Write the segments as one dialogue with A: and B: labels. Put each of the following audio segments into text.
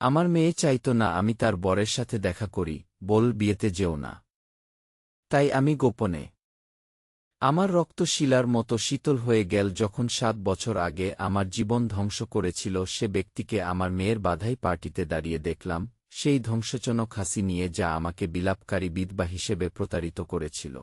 A: আমার মেয়ে চাইত না আমি তার বরের সাথে দেখা করি, বল বিয়েতে যেও না। তাই আমি গোপনে। আমার রক্ত শিলার মতো শীতল হয়ে গেল যখন সাত বছর আগে আমার জীবন ধ্বংস করেছিল সে ব্যক্তিকে আমার মেয়ের বাধাই পার্টিতে দাঁড়িয়ে দেখলাম, সেই ধ্বংসজনক হাসি নিয়ে যা আমাকে বিলাপকারী বিধবা হিসেবে প্রতারিত করেছিল।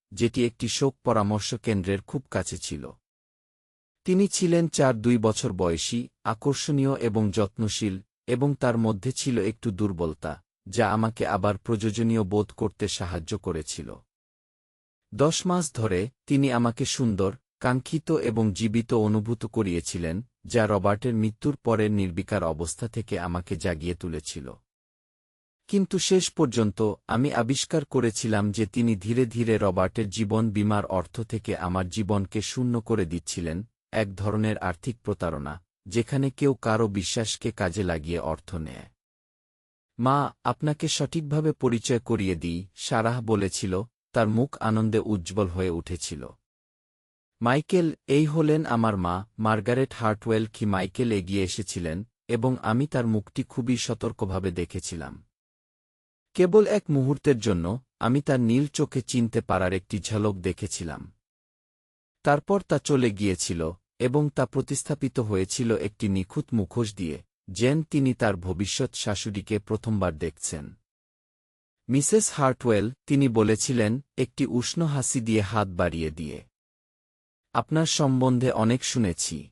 A: যেটি একটি শোক পরামর্শ কেন্দ্রের খুব কাছে ছিল। তিনি ছিলেন চার দুই বছর বয়সী, আকর্ষণীয় এবং যত্নশীল, এবং তার মধ্যে ছিল একটু দুর্বলতা, যা আমাকে আবার প্রয়োজনীয় বোধ করতে সাহায্য করেছিল। দশ মাস ধরে তিনি আমাকে সুন্দর, কাঙ্ক্ষিত এবং জীবিত অনুভূত করিয়েছিলেন, যা রবার্টের মৃত্যুর পরের নির্বিকার অবস্থা থেকে আমাকে জাগিয়ে তুলেছিল। কিন্তু শেষ পর্যন্ত আমি আবিষ্কার করেছিলাম যে তিনি ধীরে ধীরে রবার্টের জীবন বিমার অর্থ থেকে আমার জীবনকে শূন্য করে দিচ্ছিলেন, এক ধরনের আর্থিক প্রতারণা, যেখানে কেউ কারও বিশ্বাসকে কাজে লাগিয়ে অর্থ নেয়। মা, আপনাকে সঠিকভাবে পরিচয় করিয়ে দিই, সারাহ বলেছিল, তার মুখ আনন্দে উজ্জ্বল হয়ে উঠেছিল। মাইকেল, এই হলেন আমার মা, মার্গারেট হার্টওয়েল কি মাইকেল এগিয়ে এসেছিলেন, এবং আমি তার মুখটি খুবই সতর্কভাবে দেখেছিলাম। কেবল এক মুহূর্তের জন্য আমি তার নীল চোখে চিনতে পারার একটি ঝলক দেখেছিলাম। তারপর তা চলে গিয়েছিল এবং তা প্রতিস্থাপিত হয়েছিল একটি নিখুঁত মুখোশ দিয়ে, যেন তিনি তার ভবিষ্যৎ শাশুড়িকে প্রথমবার দেখছেন। মিসেস হার্টওয়েল, তিনি বলেছিলেন, একটি উষ্ণ হাসি দিয়ে হাত বাড়িয়ে দিয়ে। আপনার সম্বন্ধে অনেক শুনেছি।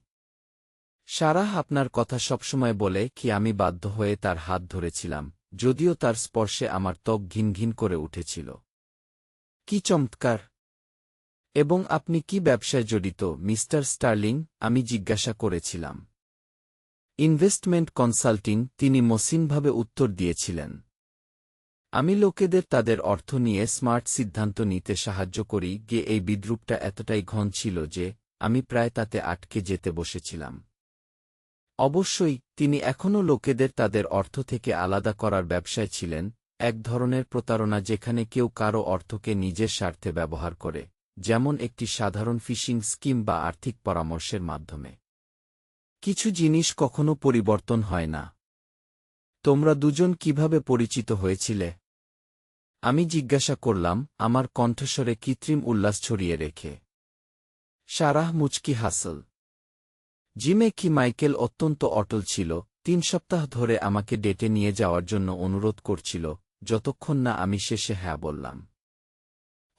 A: সারাহ আপনার কথা সবসময় বলে কি আমি বাধ্য হয়ে তার হাত ধরেছিলাম। যদিও তার স্পর্শে আমার ত্বক ঘিন ঘিন করে উঠেছিল। কি চমৎকার! এবং আপনি কি ব্যবসায় জড়িত, মিস্টার স্টার্লিং? আমি জিজ্ঞাসা করেছিলাম। ইনভেস্টমেন্ট কনসাল্টিং, তিনি মসৃণভাবে উত্তর দিয়েছিলেন। আমি লোকেদের তাদের অর্থ নিয়ে স্মার্ট সিদ্ধান্ত নিতে সাহায্য করি যে এই বিদ্রুপটা এতটাই ঘন ছিল যে, আমি প্রায় তাতে আটকে যেতে বসেছিলাম। অবশ্যই, তিনি এখনও লোকেদের তাদের অর্থ থেকে আলাদা করার ব্যবসায় ছিলেন, এক ধরনের প্রতারণা যেখানে কেউ কারও অর্থকে নিজের স্বার্থে ব্যবহার করে, যেমন একটি সাধারণ ফিশিং স্কিম বা আর্থিক পরামর্শের মাধ্যমে। কিছু জিনিস কখনো পরিবর্তন হয় না। তোমরা দুজন কীভাবে পরিচিত হয়েছিলে? আমি জিজ্ঞাসা করলাম, আমার কণ্ঠস্বরে কৃত্রিম উল্লাস ছড়িয়ে রেখে। সারাহ মুচকি হাসল। জিমে কি মাইকেল অত্যন্ত অটল ছিল, তিন সপ্তাহ ধরে আমাকে ডেটে নিয়ে যাওয়ার জন্য অনুরোধ করছিল, যতক্ষণ না আমি শেষে হ্যাঁ বললাম।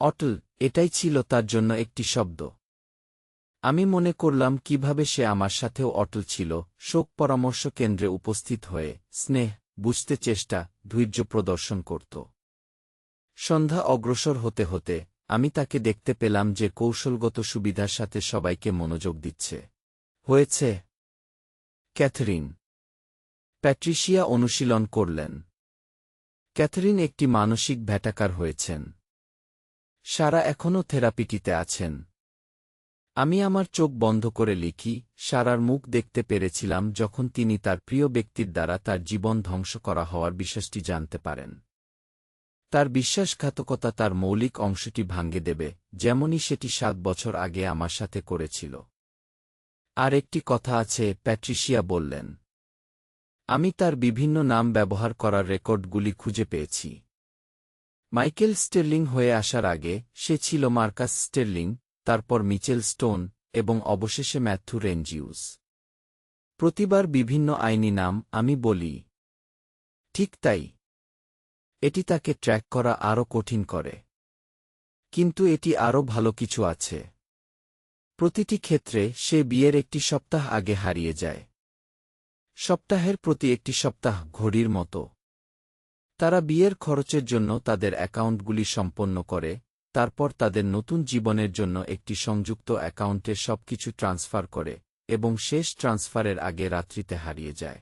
A: অটল, এটাই ছিল তার জন্য একটি শব্দ। আমি মনে করলাম কীভাবে সে আমার সাথেও অটল ছিল, শোক পরামর্শ কেন্দ্রে উপস্থিত হয়ে, স্নেহ, বুঝতে চেষ্টা, ধৈর্য প্রদর্শন করত। সন্ধ্যা অগ্রসর হতে হতে, আমি তাকে দেখতে পেলাম যে কৌশলগত সুবিধার সাথে সবাইকে মনোযোগ দিচ্ছে। হয়েছে। ক্যাথরিন। প্যাট্রিশিয়া অনুশীলন করলেন। ক্যাথরিন একটি মানসিক ভ্যাটাকার হয়েছেন। সারা এখনও থেরাপিটিতে আছেন। আমি আমার চোখ বন্ধ করে লিখি, সারার মুখ দেখতে পেরেছিলাম যখন তিনি তার প্রিয় ব্যক্তির দ্বারা তার জীবন ধ্বংস করা হওয়ার বিশ্বাসটি জানতে পারেন। তার বিশ্বাসঘাতকতা তার মৌলিক অংশটি ভাঙ্গে দেবে, যেমনই সেটি সাত বছর আগে আমার সাথে করেছিল। আর একটি কথা আছে, প্যাট্রিশিয়া বললেন। আমি তার বিভিন্ন নাম ব্যবহার করার রেকর্ডগুলি খুঁজে পেয়েছি। মাইকেল স্টেরলিং হয়ে আসার আগে, সে ছিল মার্কাস স্টেরলিং, তারপর মিচেল স্টোন, এবং অবশেষে ম্যাথু রেঞ্জিউস প্রতিবার বিভিন্ন আইনি নাম আমি বলি। ঠিক তাই। এটি তাকে ট্র্যাক করা আরও কঠিন করে। কিন্তু এটি আরও ভালো কিছু আছে। প্রতিটি ক্ষেত্রে সে বিয়ের একটি সপ্তাহ আগে হারিয়ে যায়। সপ্তাহের প্রতি একটি সপ্তাহ ঘড়ির মতো। তারা বিয়ের খরচের জন্য তাদের অ্যাকাউন্টগুলি সম্পন্ন করে, তারপর তাদের নতুন জীবনের জন্য একটি সংযুক্ত অ্যাকাউন্টে সবকিছু ট্রান্সফার করে, এবং শেষ ট্রান্সফারের আগে রাত্রিতে হারিয়ে যায়।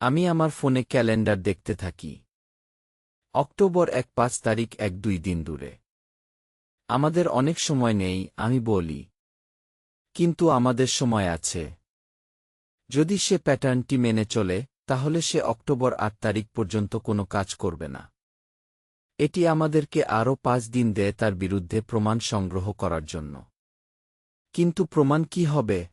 A: আমি আমার ফোনে ক্যালেন্ডার দেখতে থাকি। অক্টোবর এক পাঁচ তারিখ এক দুই দিন দূরে। আমাদের অনেক সময় নেই, আমি বলি কিন্তু আমাদের সময় আছে। যদি সে প্যাটার্নটি মেনে চলে, তাহলে সে অক্টোবর আট তারিখ পর্যন্ত কোনো কাজ করবে না। এটি আমাদেরকে আরও পাঁচ দিন দেয় তার বিরুদ্ধে প্রমাণ সংগ্রহ করার জন্য। কিন্তু প্রমাণ কি হবে?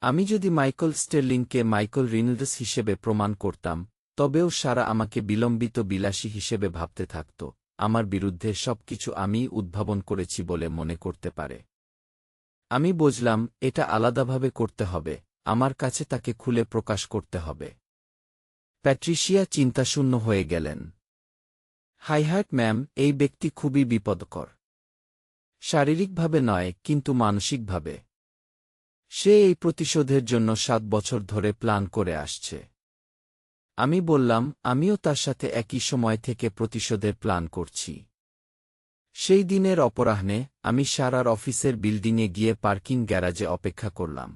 A: আমি যদি মাইকেল স্টেরলিংকে মাইকেল রিনলডস হিসেবে প্রমাণ করতাম, তবেও সারা আমাকে বিলম্বিত বিলাসী হিসেবে ভাবতে থাকত, আমার বিরুদ্ধে সবকিছু আমিই উদ্ভাবন করেছি বলে মনে করতে পারে। আমি বুঝলাম, এটা আলাদাভাবে করতে হবে, আমার কাছে তাকে খুলে প্রকাশ করতে হবে। প্যাট্রিশিয়া চিন্তাশূন্য হয়ে গেলেন। হাইহার্ট ম্যাম, এই ব্যক্তি খুবই বিপদকর। শারীরিকভাবে নয়, কিন্তু মানসিকভাবে। সে এই প্রতিশোধের জন্য সাত বছর ধরে প্ল্যান করে আসছে। আমি বললাম, আমিও তার সাথে একই সময় থেকে প্রতিশোধের প্ল্যান করছি। সেই দিনের অপরাহ্নে, আমি সারার অফিসের বিল্ডিংয়ে গিয়ে পার্কিং গ্যারাজে অপেক্ষা করলাম।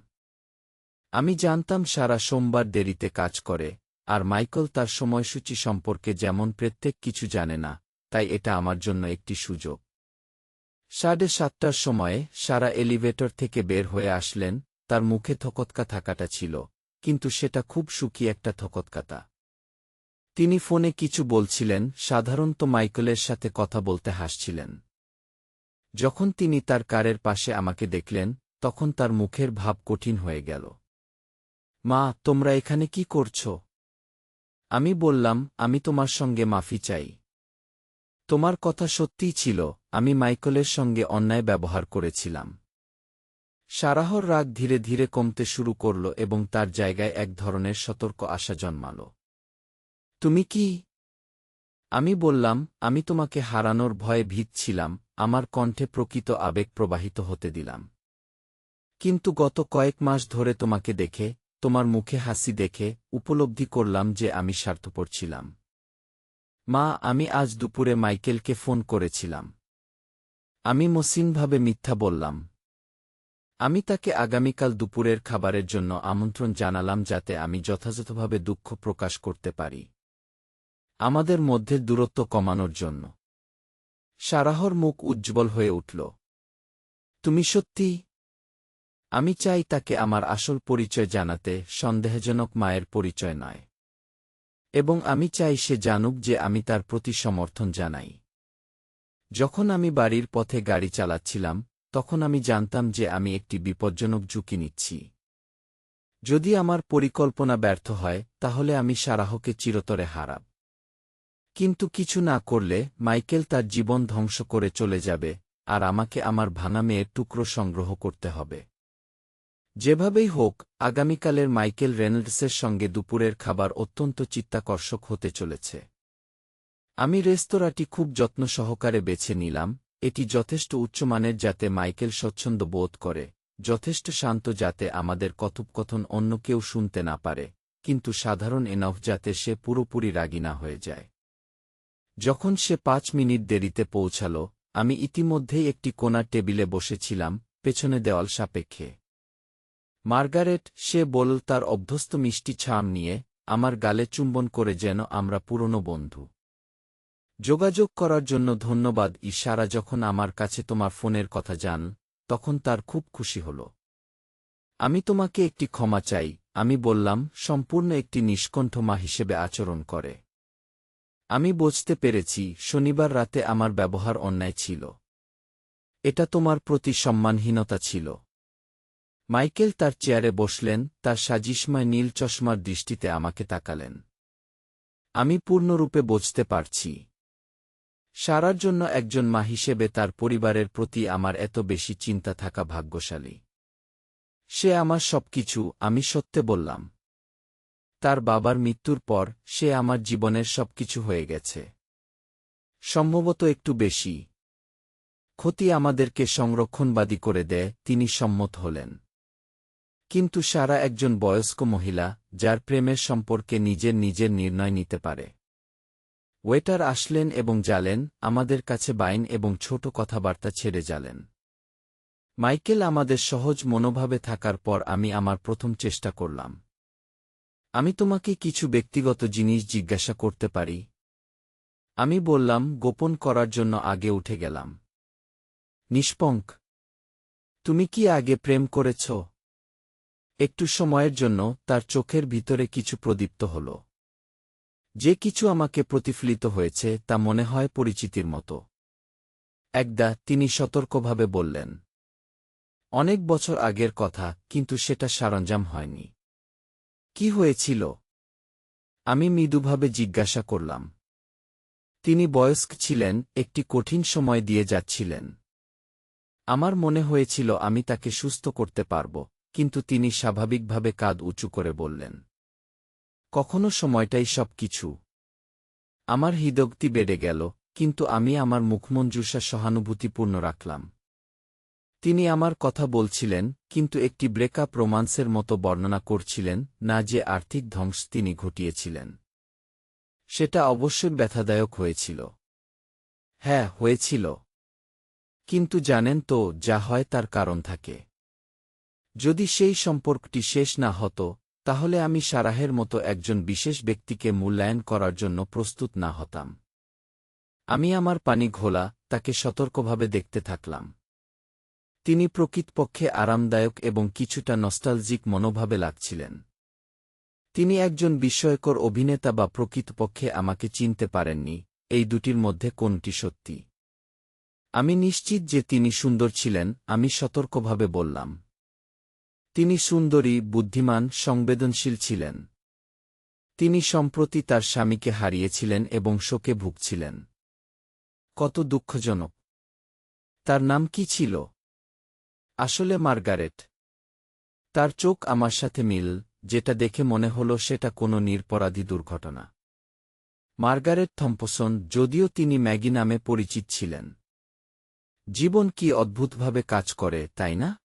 A: আমি জানতাম সারা সোমবার দেরিতে কাজ করে, আর মাইকেল তার সময়সূচি সম্পর্কে যেমন প্রত্যেক কিছু জানে না, তাই এটা আমার জন্য একটি সুযোগ। সাড়ে সাতটার সময়ে সারা এলিভেটর থেকে বের হয়ে আসলেন, তার মুখে থকতকা থাকাটা ছিল, কিন্তু সেটা খুব সুখী একটা থকতকাতা তিনি ফোনে কিছু বলছিলেন, সাধারণত মাইকেলের সাথে কথা বলতে হাসছিলেন। যখন তিনি তার কারের পাশে আমাকে দেখলেন, তখন তার মুখের ভাব কঠিন হয়ে গেল। মা, তোমরা এখানে কি করছ? আমি বললাম, আমি তোমার সঙ্গে মাফি চাই। তোমার কথা সত্যিই ছিল, আমি মাইকেলের সঙ্গে অন্যায় ব্যবহার করেছিলাম। সারাহর রাগ ধীরে ধীরে কমতে শুরু করল এবং তার জায়গায় এক ধরনের সতর্ক আশা জন্মাল। তুমি কি? আমি বললাম, আমি তোমাকে হারানোর ভয়ে ভীত ছিলাম, আমার কণ্ঠে প্রকৃত আবেগ প্রবাহিত হতে দিলাম। কিন্তু গত কয়েক মাস ধরে তোমাকে দেখে, তোমার মুখে হাসি দেখে, উপলব্ধি করলাম যে আমি স্বার্থপর ছিলাম। মা, আমি আজ দুপুরে মাইকেলকে ফোন করেছিলাম। আমি মসিনভাবে মিথ্যা বললাম। আমি তাকে আগামীকাল দুপুরের খাবারের জন্য আমন্ত্রণ জানালাম যাতে আমি যথাযথভাবে দুঃখ প্রকাশ করতে পারি। আমাদের মধ্যে দূরত্ব কমানোর জন্য। সারাহর মুখ উজ্জ্বল হয়ে উঠল। তুমি সত্যি? আমি চাই তাকে আমার আসল পরিচয় জানাতে, সন্দেহজনক মায়ের পরিচয় নয়। এবং আমি চাই সে জানুক যে আমি তার প্রতি সমর্থন জানাই। যখন আমি বাড়ির পথে গাড়ি চালাচ্ছিলাম, তখন আমি জানতাম যে আমি একটি বিপজ্জনক ঝুঁকি নিচ্ছি। যদি আমার পরিকল্পনা ব্যর্থ হয়, তাহলে আমি সারাহকে চিরতরে হারাব। কিন্তু কিছু না করলে মাইকেল তার জীবন ধ্বংস করে চলে যাবে, আর আমাকে আমার ভানা মেয়ের টুকরো সংগ্রহ করতে হবে। যেভাবেই হোক, আগামীকালের মাইকেল রেনল্ডসের সঙ্গে দুপুরের খাবার অত্যন্ত চিত্তাকর্ষক হতে চলেছে। আমি রেস্তোরাঁটি খুব যত্ন সহকারে বেছে নিলাম, এটি যথেষ্ট উচ্চমানের যাতে মাইকেল স্বচ্ছন্দ বোধ করে, যথেষ্ট শান্ত যাতে আমাদের কথোপকথন অন্য কেউ শুনতে না পারে, কিন্তু সাধারণ এনফ যাতে সে পুরোপুরি রাগী না হয়ে যায়। যখন সে পাঁচ মিনিট দেরিতে পৌঁছাল, আমি ইতিমধ্যেই একটি কোনার টেবিলে বসেছিলাম, পেছনে দেওয়াল সাপেক্ষে। মার্গারেট, সে বলল তার অভ্যস্ত মিষ্টি ছাম নিয়ে, আমার গালে চুম্বন করে যেন আমরা পুরনো বন্ধু। যোগাযোগ করার জন্য ধন্যবাদ, ইশারা যখন আমার কাছে তোমার ফোনের কথা জান, তখন তার খুব খুশি হল। আমি তোমাকে একটি ক্ষমা চাই, আমি বললাম, সম্পূর্ণ একটি নিষ্কণ্ঠ মা হিসেবে আচরণ করে। আমি বুঝতে পেরেছি শনিবার রাতে আমার ব্যবহার অন্যায় ছিল। এটা তোমার প্রতি সম্মানহীনতা ছিল। মাইকেল তার চেয়ারে বসলেন, তার সাজিসময় নীল চশমার দৃষ্টিতে আমাকে তাকালেন। আমি পূর্ণরূপে বুঝতে পারছি। সারার জন্য একজন মা হিসেবে তার পরিবারের প্রতি আমার এত বেশি চিন্তা থাকা ভাগ্যশালী। সে আমার সবকিছু, আমি সত্যে বললাম। তার বাবার মৃত্যুর পর সে আমার জীবনের সবকিছু হয়ে গেছে। সম্ভবত একটু বেশি। ক্ষতি আমাদেরকে সংরক্ষণবাদী করে দেয়, তিনি সম্মত হলেন। কিন্তু সারা একজন বয়স্ক মহিলা, যার প্রেমের সম্পর্কে নিজের নিজের নির্ণয় নিতে পারে। ওয়েটার আসলেন এবং জালেন, আমাদের কাছে বাইন এবং ছোট কথাবার্তা ছেড়ে জালেন। মাইকেল আমাদের সহজ মনোভাবে থাকার পর আমি আমার প্রথম চেষ্টা করলাম। আমি তোমাকে কিছু ব্যক্তিগত জিনিস জিজ্ঞাসা করতে পারি। আমি বললাম, গোপন করার জন্য আগে উঠে গেলাম। নিষ্পঙ্ক, তুমি কি আগে প্রেম করেছ? একটু সময়ের জন্য তার চোখের ভিতরে কিছু প্রদীপ্ত হল। যে কিছু আমাকে প্রতিফলিত হয়েছে তা মনে হয় পরিচিতির মতো। একদা তিনি সতর্কভাবে বললেন, অনেক বছর আগের কথা, কিন্তু সেটা সারঞ্জাম হয়নি। কি হয়েছিল? আমি মৃদুভাবে জিজ্ঞাসা করলাম। তিনি বয়স্ক ছিলেন, একটি কঠিন সময় দিয়ে যাচ্ছিলেন। আমার মনে হয়েছিল আমি তাকে সুস্থ করতে পারব, কিন্তু তিনি স্বাভাবিকভাবে কাঁধ উঁচু করে বললেন, কখনো সময়টাই সব কিছু আমার হৃদক্তি বেড়ে গেল, কিন্তু আমি আমার মুখমঞ্জুষা সহানুভূতিপূর্ণ রাখলাম। তিনি আমার কথা বলছিলেন, কিন্তু একটি ব্রেকআপ রোমান্সের মতো বর্ণনা করছিলেন, না যে আর্থিক ধ্বংস তিনি ঘটিয়েছিলেন। সেটা অবশ্যই ব্যথাদায়ক হয়েছিল। হ্যাঁ হয়েছিল। কিন্তু জানেন তো, যা হয় তার কারণ থাকে। যদি সেই সম্পর্কটি শেষ না হতো, তাহলে আমি সারাহের মতো একজন বিশেষ ব্যক্তিকে মূল্যায়ন করার জন্য প্রস্তুত না হতাম। আমি আমার পানি ঘোলা, তাকে সতর্কভাবে দেখতে থাকলাম। তিনি প্রকৃতপক্ষে আরামদায়ক এবং কিছুটা নস্টালজিক মনোভাবে লাগছিলেন। তিনি একজন বিস্ময়কর অভিনেতা বা প্রকৃতপক্ষে আমাকে চিনতে পারেননি, এই দুটির মধ্যে কোনটি সত্যি? আমি নিশ্চিত যে তিনি সুন্দর ছিলেন, আমি সতর্কভাবে বললাম। তিনি সুন্দরী, বুদ্ধিমান, সংবেদনশীল ছিলেন। তিনি সম্প্রতি তার স্বামীকে হারিয়েছিলেন এবং শোকে ভুগছিলেন। কত দুঃখজনক। তার নাম কি ছিল? আসলে মার্গারেট। তার চোখ আমার সাথে মিল, যেটা দেখে মনে হল সেটা কোনো নিরপরাধী দুর্ঘটনা। মার্গারেট থম্পসন, যদিও তিনি ম্যাগি নামে পরিচিত ছিলেন। জীবন কি অদ্ভুতভাবে কাজ করে, তাই না?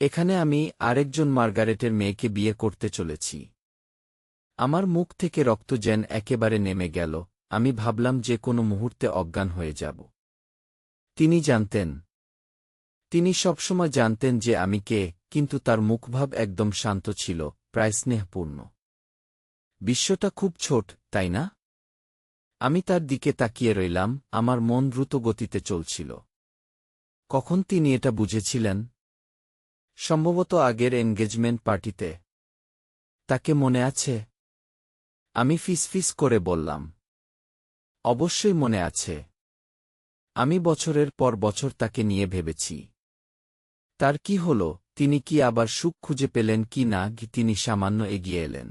A: এখানে আমি আরেকজন মার্গারেটের মেয়েকে বিয়ে করতে চলেছি। আমার মুখ থেকে রক্ত যেন একেবারে নেমে গেল, আমি ভাবলাম যে কোনো মুহূর্তে অজ্ঞান হয়ে যাব। তিনি জানতেন তিনি সবসময় জানতেন যে আমি কে, কিন্তু তার মুখভাব একদম শান্ত ছিল, প্রায় স্নেহপূর্ণ। বিশ্বটা খুব ছোট, তাই না? আমি তার দিকে তাকিয়ে রইলাম, আমার মন দ্রুত গতিতে চলছিল। কখন তিনি এটা বুঝেছিলেন? সম্ভবত আগের এনগেজমেন্ট পার্টিতে। তাকে মনে আছে? আমি ফিসফিস করে বললাম। অবশ্যই মনে আছে। আমি বছরের পর বছর তাকে নিয়ে ভেবেছি। তার কি হল, তিনি কি আবার সুখ খুঁজে পেলেন কি না তিনি সামান্য এগিয়ে এলেন।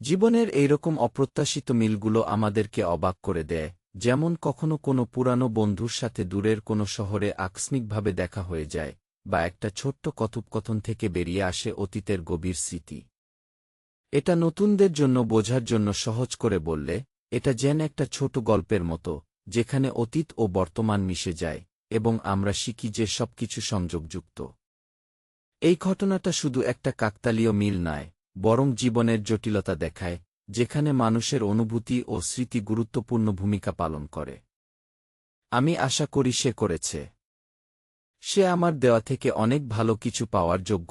A: জীবনের এইরকম অপ্রত্যাশিত মিলগুলো আমাদেরকে অবাক করে দেয়, যেমন কখনো কোনো পুরানো বন্ধুর সাথে দূরের কোনো শহরে আকস্মিকভাবে দেখা হয়ে যায়, বা একটা ছোট্ট কথোপকথন থেকে বেরিয়ে আসে অতীতের গভীর স্মৃতি। এটা নতুনদের জন্য বোঝার জন্য সহজ করে বললে, এটা যেন একটা ছোট গল্পের মতো, যেখানে অতীত ও বর্তমান মিশে যায় এবং আমরা শিখি যে সবকিছু সংযোগযুক্ত। এই ঘটনাটা শুধু একটা কাকতালীয় মিল নয়, বরং জীবনের জটিলতা দেখায়, যেখানে মানুষের অনুভূতি ও স্মৃতি গুরুত্বপূর্ণ ভূমিকা পালন করে। আমি আশা করি সে করেছে। সে আমার দেওয়া থেকে অনেক ভালো কিছু পাওয়ার যোগ্য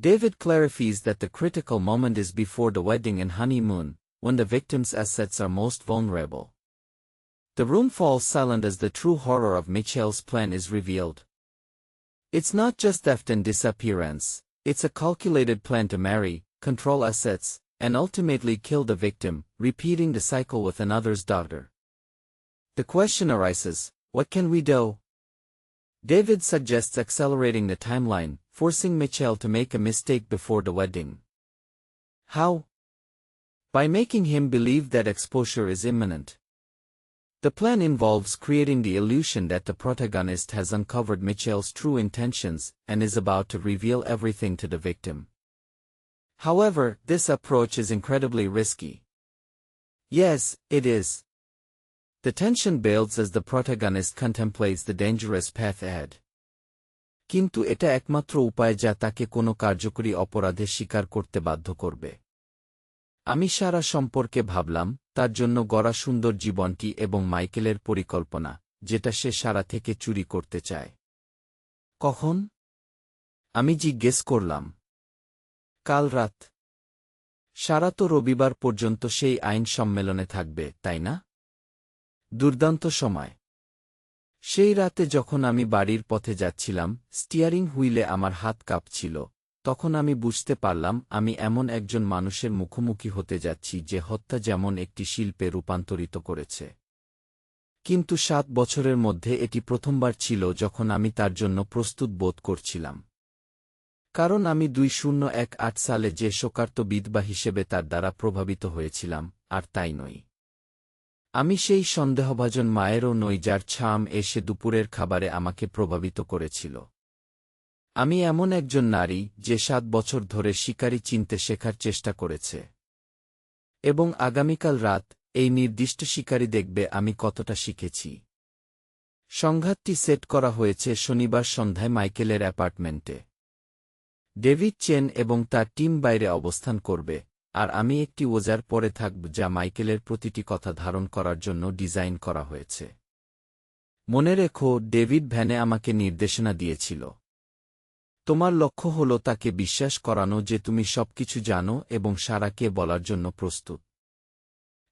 A: David clarifies that the critical moment is before the wedding and honeymoon, when the victim's assets are most vulnerable. The room falls silent as the true horror of Mitchell's plan is revealed. It's not just theft and disappearance, it's a calculated plan to marry, control assets, and ultimately kill the victim, repeating the cycle with another's daughter. The question arises, what can we do? David suggests accelerating the timeline, forcing Michelle to make a mistake before the wedding. How? By making him believe that exposure is imminent. The plan involves creating the illusion that the protagonist has uncovered Michel's true intentions and is about to reveal everything to the victim. However, this approach is incredibly risky. Yes, it is. The tension builds as the protagonist contemplates the dangerous path ahead. কিন্তু এটা একমাত্র উপায় যা তাকে কোনো কার্যকরী অপরাধে স্বীকার করতে বাধ্য করবে। আমি সারা সম্পর্কে ভাবলাম, তার জন্য গড়া সুন্দর জীবনটি এবং মাইকেলের পরিকল্পনা, যেটা সে সারা থেকে চুরি করতে চায়। কখন? আমি জিজ্ঞেস করলাম। কাল রাত। সারা তো রবিবার পর্যন্ত সেই আইন সম্মেলনে থাকবে, তাই না? দুর্দান্ত সময়। সেই রাতে যখন আমি বাড়ির পথে যাচ্ছিলাম, স্টিয়ারিং হুইলে আমার হাত কাঁপছিল। তখন আমি বুঝতে পারলাম, আমি এমন একজন মানুষের মুখোমুখি হতে যাচ্ছি যে হত্যা যেমন একটি শিল্পে রূপান্তরিত করেছে। কিন্তু সাত বছরের মধ্যে এটি প্রথমবার ছিল যখন আমি তার জন্য প্রস্তুত বোধ করছিলাম। কারণ আমি দুই শূন্য এক আট সালে যে শোকার্ত বিধবা হিসেবে তার দ্বারা প্রভাবিত হয়েছিলাম, আর তাই নই আমি সেই সন্দেহভাজন মায়েরও নই যার ছাম এসে দুপুরের খাবারে আমাকে প্রভাবিত করেছিল। আমি এমন একজন নারী যে সাত বছর ধরে শিকারী চিনতে শেখার চেষ্টা করেছে। এবং আগামীকাল রাত এই নির্দিষ্ট শিকারী দেখবে আমি কতটা শিখেছি। সংঘাতটি সেট করা হয়েছে শনিবার সন্ধ্যায় মাইকেলের অ্যাপার্টমেন্টে। ডেভিড চেন এবং তার টিম বাইরে অবস্থান করবে। আর আমি একটি ওজার পরে থাকব যা মাইকেলের প্রতিটি কথা ধারণ করার জন্য ডিজাইন করা হয়েছে। মনে রেখো, ডেভিড ভ্যানে আমাকে নির্দেশনা দিয়েছিল। তোমার লক্ষ্য হল তাকে বিশ্বাস করানো যে তুমি সবকিছু জানো এবং সারাকে বলার জন্য প্রস্তুত।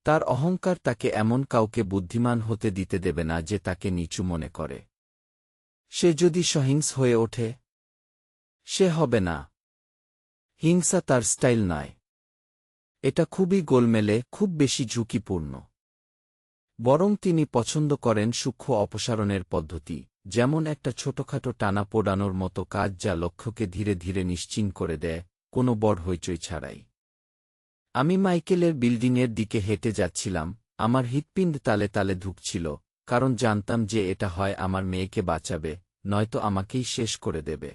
A: তার অহংকার তাকে এমন কাউকে বুদ্ধিমান হতে দিতে দেবে না যে তাকে নিচু মনে করে। সে যদি সহিংস হয়ে ওঠে, সে হবে না। হিংসা তার স্টাইল নয়। এটা খুবই গোলমেলে, খুব বেশি ঝুঁকিপূর্ণ। বরং তিনি পছন্দ করেন সূক্ষ্ম অপসারণের পদ্ধতি, যেমন একটা ছোটখাটো টানা পোড়ানোর মতো কাজ যা লক্ষ্যকে ধীরে ধীরে নিশ্চিন করে দেয়, কোনো বড় হইচই ছাড়াই। আমি মাইকেলের বিল্ডিংয়ের দিকে হেঁটে যাচ্ছিলাম, আমার হৃৎপিণ্ড তালে তালে ধুকছিল, কারণ জানতাম যে এটা হয় আমার মেয়েকে বাঁচাবে, নয়তো আমাকেই শেষ করে দেবে।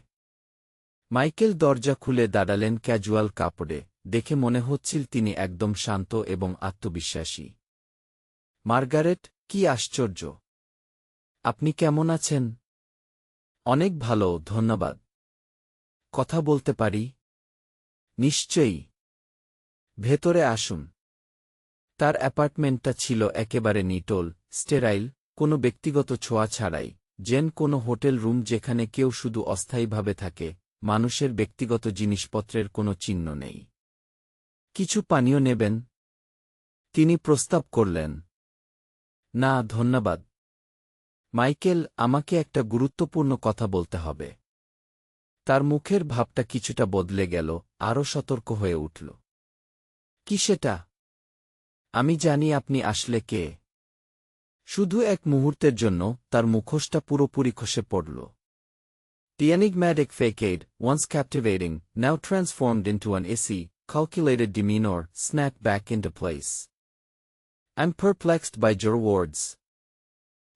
A: মাইকেল দরজা খুলে দাঁড়ালেন ক্যাজুয়াল কাপড়ে দেখে মনে হচ্ছিল তিনি একদম শান্ত এবং আত্মবিশ্বাসী। মার্গারেট, কি আশ্চর্য। আপনি কেমন আছেন? অনেক ভালো, ধন্যবাদ। কথা বলতে পারি? নিশ্চয়ই। ভেতরে আসুন। তার অ্যাপার্টমেন্টটা ছিল একেবারে নিটোল, স্টেরাইল, কোনো ব্যক্তিগত ছোঁয়া ছাড়াই, যেন কোনো হোটেল রুম যেখানে কেউ শুধু অস্থায়ীভাবে থাকে, মানুষের ব্যক্তিগত জিনিসপত্রের কোনো চিহ্ন নেই। কিছু পানীয় নেবেন। তিনি প্রস্তাব করলেন। না ধন্যবাদ। মাইকেল আমাকে একটা গুরুত্বপূর্ণ কথা বলতে হবে। তার মুখের ভাবটা কিছুটা বদলে গেল আরও সতর্ক হয়ে উঠল। কি সেটা? আমি জানি আপনি আসলে কে। শুধু এক মুহূর্তের জন্য তার মুখোশটা পুরোপুরি খসে পড়ল। The enigmatic facade, once captivating, now transformed into an easy, calculated demeanor, snapped back into place. I'm perplexed by your words.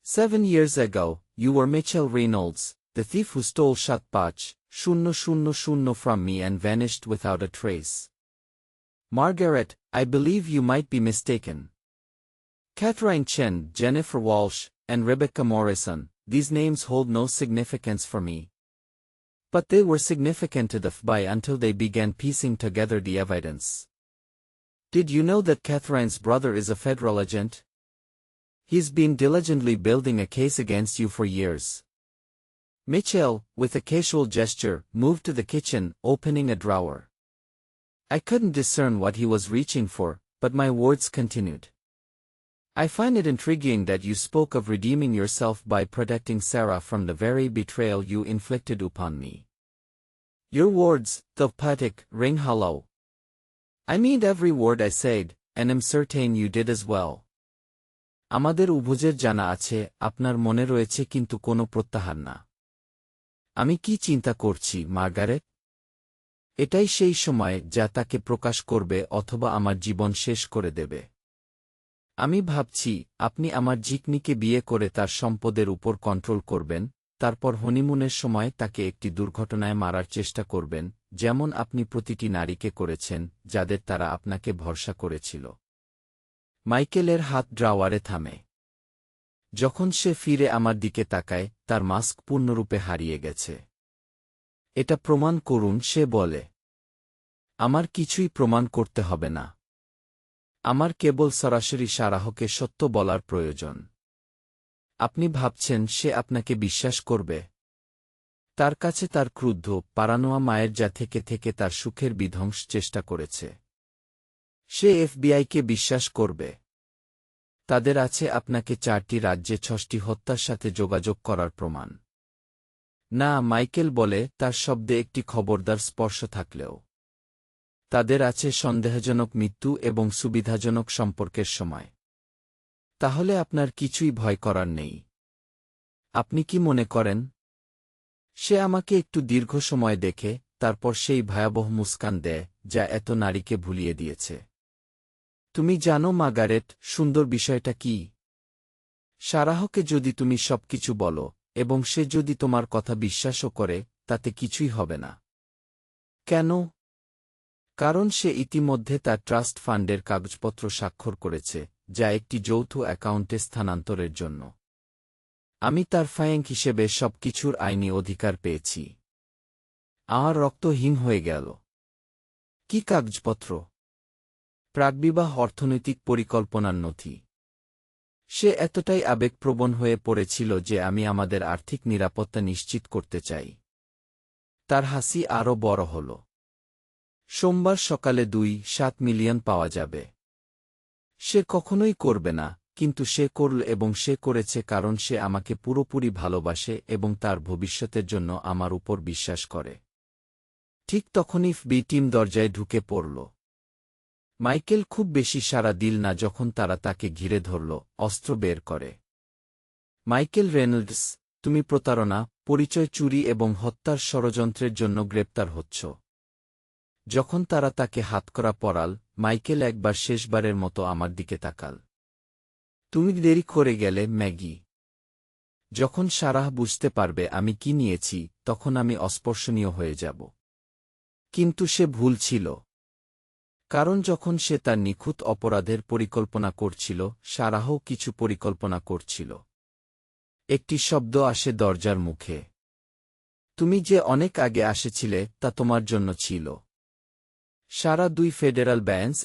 A: Seven years ago, you were Mitchell Reynolds, the thief who stole Shatpach, shunno shunno shunno from me and vanished without a trace. Margaret, I believe you might be mistaken. Catherine Chen, Jennifer Walsh, and Rebecca Morrison, these names hold no significance for me. But they were significant to the FBI until they began piecing together the evidence. Did you know that Catherine's brother is a federal agent? He's been diligently building a case against you for years. Mitchell, with a casual gesture, moved to the kitchen, opening a drawer. I couldn't discern what he was reaching for, but my words continued. I find it intriguing that you spoke of redeeming yourself by protecting Sarah from the very betrayal you inflicted upon me. Your words, though pathetic, ring hollow. I mean every word I said, and am certain you did as well. আমাদের উভুজের জানা আছে আপনার মনে রয়েছে কিন্তু কোনো প্রত্যাহার না আমি কি চিন্তা করছি মার্গারেট এটাই সেই সময় যা তাকে প্রকাশ করবে অথবা আমার জীবন শেষ করে দেবে আমি ভাবছি, আপনি আমার জিকনিকে বিয়ে করে তার সম্পদের উপর কন্ট্রোল করবেন, তারপর হনিমুনের সময় তাকে একটি দুর্ঘটনায় মারার চেষ্টা করবেন, যেমন আপনি প্রতিটি নারীকে করেছেন, যাদের তারা আপনাকে ভরসা করেছিল। মাইকেলের হাত ড্রাওয়ারে থামে। যখন সে ফিরে আমার দিকে তাকায়, তার মাস্ক পূর্ণরূপে হারিয়ে গেছে। এটা প্রমাণ করুন, সে বলে, আমার কিছুই প্রমাণ করতে হবে না। আমার কেবল সরাসরি সারাহকে সত্য বলার প্রয়োজন। আপনি ভাবছেন সে আপনাকে বিশ্বাস করবে। তার কাছে তার ক্রুদ্ধ, পারানোয়া মায়ের যা থেকে থেকে তার সুখের বিধ্বংস চেষ্টা করেছে। সে এফবিআইকে বিশ্বাস করবে। তাদের আছে আপনাকে চারটি রাজ্যে ছষ্টি হত্যার সাথে যোগাযোগ করার প্রমাণ। না, মাইকেল বলে, তার শব্দে একটি খবরদার স্পর্শ থাকলেও। তাদের আছে সন্দেহজনক মৃত্যু এবং সুবিধাজনক সম্পর্কের সময়। তাহলে আপনার কিছুই ভয় করার নেই। আপনি কি মনে করেন? সে আমাকে একটু দীর্ঘ সময় দেখে, তারপর সেই ভয়াবহ মুস্কান দেয়, যা এত নারীকে ভুলিয়ে দিয়েছে। তুমি জানো মাগারেট, সুন্দর বিষয়টা কি? সারাহকে যদি তুমি সবকিছু বলো, এবং সে যদি তোমার কথা বিশ্বাসও করে, তাতে কিছুই হবে না। কেন? কারণ সে ইতিমধ্যে তার ট্রাস্ট ফান্ডের কাগজপত্র স্বাক্ষর করেছে, যা একটি যৌথ অ্যাকাউন্টে স্থানান্তরের জন্য। আমি তার ফায়াং হিসেবে সবকিছুর আইনি অধিকার পেয়েছি। আমার রক্ত হিম হয়ে গেল। কি কাগজপত্র? প্রাকবিবাহ অর্থনৈতিক পরিকল্পনার নথি। সে এতটাই আবেগপ্রবণ হয়ে পড়েছিল যে আমি আমাদের আর্থিক নিরাপত্তা নিশ্চিত করতে চাই। তার হাসি আরও বড় হল। সোমবার সকালে দুই, সাত মিলিয়ন পাওয়া যাবে। সে কখনোই করবে না, কিন্তু সে করল এবং সে করেছে কারণ সে আমাকে পুরোপুরি ভালোবাসে এবং তার ভবিষ্যতের জন্য আমার উপর বিশ্বাস করে। ঠিক তখনই বি টিম দরজায় ঢুকে পড়ল। মাইকেল খুব বেশি সারা দিল না যখন তারা তাকে ঘিরে ধরল, অস্ত্র বের করে। মাইকেল রেনল্ডস, তুমি প্রতারণা, পরিচয় চুরি এবং হত্যার ষড়যন্ত্রের জন্য গ্রেপ্তার হচ্ছ। যখন তারা তাকে হাতকরা পড়াল মাইকেল একবার শেষবারের মতো আমার দিকে তাকাল। তুমি দেরি করে গেলে, ম্যাগি। যখন সারাহ বুঝতে পারবে আমি কি নিয়েছি, তখন আমি অস্পর্শনীয় হয়ে যাব। কিন্তু সে ভুল ছিল। কারণ যখন সে তার নিখুঁত অপরাধের পরিকল্পনা করছিল, সারাহও কিছু পরিকল্পনা করছিল। একটি শব্দ আসে দরজার মুখে। তুমি যে অনেক আগে আসেছিলে, তা তোমার জন্য ছিল। সারা দুই ফেডারাল ব্যান্স